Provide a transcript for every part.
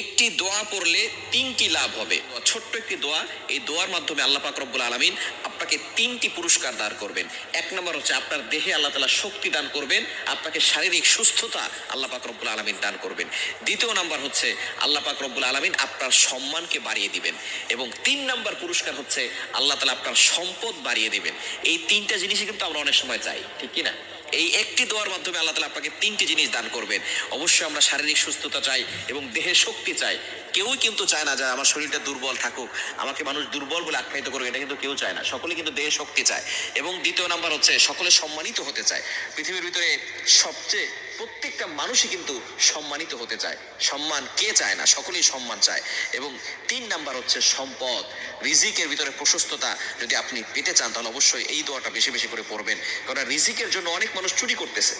একটি দোয়া পড়লে তিনটি লাভ হবে। ছোট্ট একটি দোয়া, এই দোয়ার মাধ্যমে আল্লাহ পাক রব্বুল আলমিন আপনাকে তিনটি পুরস্কার দান করবেন। এক নম্বর হচ্ছে আপনার দেহে আল্লাহ তালা শক্তি দান করবেন, আপনাকে শারীরিক সুস্থতা আল্লাহ পাক রব্বুল আলমিন দান করবেন। দ্বিতীয় নাম্বার হচ্ছে আল্লাহ পাক রব্বুল আলমিন আপনার সম্মানকে বাড়িয়ে দিবেন এবং তিন নাম্বার পুরস্কার হচ্ছে আল্লাহ তালা আপনার সম্পদ বাড়িয়ে দিবেন। এই তিনটা জিনিসই কিন্তু আমরা অনেক সময় চাই, ঠিক কি না? এই একটি দোয়ার মাধ্যমে আল্লাহ তালা আপনাকে তিনটি জিনিস দান করবেন। অবশ্যই আমরা শারীরিক সুস্থতা চাই এবং দেহের শক্তি চাই। কেউই কিন্তু চায় না যে আমার শরীরটা দুর্বল থাকুক। আমাকে মানুষ দুর্বল বলে আখ্যায়িত করবে এটা কিন্তু কেউ চায় না। সকলে কিন্তু দেহে শক্তি চায়। এবং দ্বিতীয় নাম্বার হচ্ছে, সকলে সম্মানিত হতে চায়। পৃথিবীর ভিতরে সবচেয়ে প্রত্যেকটা মানুষই কিন্তু সম্মানিত হতে চায়। সম্মান কে চায় না? সকলেই সম্মান চায়। এবং তিন নাম্বার হচ্ছে সম্পদ। রিজিকের ভিতরে প্রশস্ততা যদি আপনি পেতে চান, তাহলে অবশ্যই এই দোয়াটা বেশি বেশি করে পড়বেন। কারণ রিজিকের জন্য অনেক মানুষ চুরি করতেছে।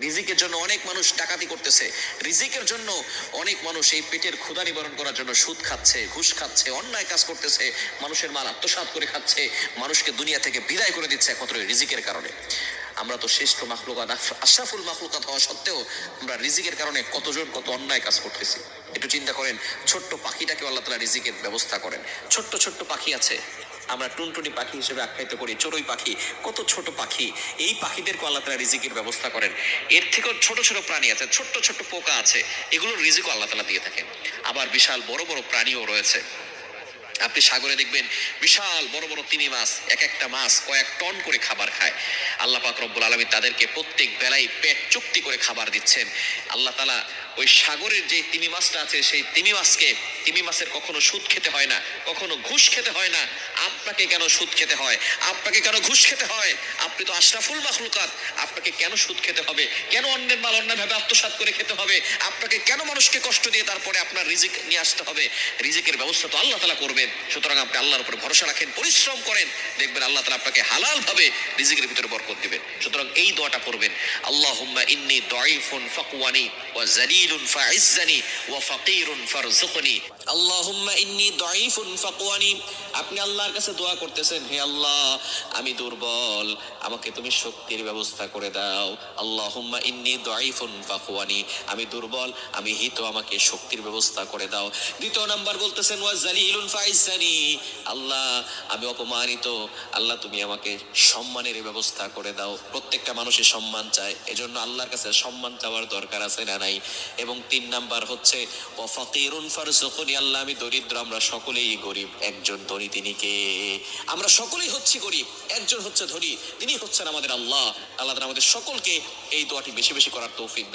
রিজিকের জন্য অনেক মানুষ ডাকাতি করতেছে। রিজিকের জন্য অনেক মানুষ এই পেটের ক্ষুধা নিবারণ করার জন্য সুদ খাচ্ছে, ঘুষ খাচ্ছে, অন্যায় কাজ করতেছে। মানুষের মাল আত্মসাৎ করে খাচ্ছে। মানুষকে দুনিয়া থেকে বিদায় করে দিচ্ছে একমাত্র রিজিকের কারণে। আমরা তো শ্রেষ্ঠ মাখলুকাত। আশ- আশরাফুল মাখলুকাত হওয়া সত্ত্বেও আমরা রিজিকের কারণে কতজন কত অন্যায় কাজ করতেছি। একটু চিন্তা করেন, ছোট্ট পাখিটাকে আল্লাহ তালা রিজিকের ব্যবস্থা করেন। ছোট্ট ছোট্ট পাখি আছে। আমরা টুনটুনি পাখি হিসেবে আখ্যায়িত করি, চড়ুই পাখি, কত ছোট পাখি। এই পাখিদেরকে আল্লাহ তালা রিজিকের ব্যবস্থা করেন। এর থেকেও ছোট ছোট প্রাণী আছে, ছোট্ট ছোট্ট পোকা আছে। এগুলোর রিজিকও আল্লাহ তালা দিয়ে থাকেন। আবার বিশাল বড় বড় প্রাণীও রয়েছে। আপনি সাগরে দেখবেন বিশাল বড় বড় তিনি মাছ, এক একটা মাছ কয়েক টন করে খাবার খায়। আল্লাহ পাক রব্বুল আলমী তাদেরকে প্রত্যেক বেলায় পেট চুক্তি করে খাবার দিচ্ছেন। আল্লাহ তালা ওই সাগরের যে তিমি মাছটা আছে, সেই তিমি মাছকে তিমি মাছের কখনো সুদ খেতে হয় না, কখনো ঘুষ খেতে হয় না। আপনাকে কেন সুদ খেতে হয়? আপনাকে কেন ঘুষ খেতে হয়? আপনি তো আশরাফুল মাখলুকাত। আপনাকে কেন সুদ খেতে হবে? কেন অন্যের মাল অন্যভাবে আত্মসাৎ করে খেতে হবে? আপনাকে কেন মানুষকে কষ্ট দিয়ে তারপরে আপনার রিজিক নিয়ে আসতে হবে? রিজিকের ব্যবস্থা তো আল্লাহ তালা করবেন। সুতরাং আপনি আল্লাহর উপর ভরসা রাখেন, পরিশ্রম করেন। দেখবেন আল্লাহ তালা আপনাকে হালাল ভাবে রিজিকের ভিতরে বরকত দিবেন। সুতরাং এই দোয়াটা পড়বেন। আল্লাহ ইন্নি দাঈফুন ফাকওয়ানি ওয়া আপনি আল্লাহর কাছে দোয়া করতেছেন, হে আল্লাহ, আমি দুর্বল, আমাকে তুমি শক্তির ব্যবস্থা করে দাও। আল্লাহুম্মা ইন্নি দাঈফুন ফাকওয়ানি, আমি দুর্বল, আমি হিত, আমাকে শক্তির ব্যবস্থা করে দাও। দ্বিতীয় নাম্বার বলতেছেন, ওয়া জালিলুন ফাইজ্জানি। আল্লাহ, আমি অপমানিত, আল্লাহ, তুমি আমাকে সম্মানের ব্যবস্থা করে দাও। প্রত্যেকটা মানুষের সম্মান চায়, এজন্য আল্লাহর কাছে সম্মান চাওয়ার দরকার আছে না নাই? এবং তিন নাম্বার হচ্ছে আল্লাহ আমি দরিদ্র, আমরা সকলেই গরিব। একজন ধনী তিনি কে? আমরা সকলেই হচ্ছি গরিব। একজন হচ্ছে ধনী, তিনি হচ্ছেন আমাদের আল্লাহ। আল্লাহ আমাদের সকলকে এই দোয়াটি বেশি বেশি করার তৌফিক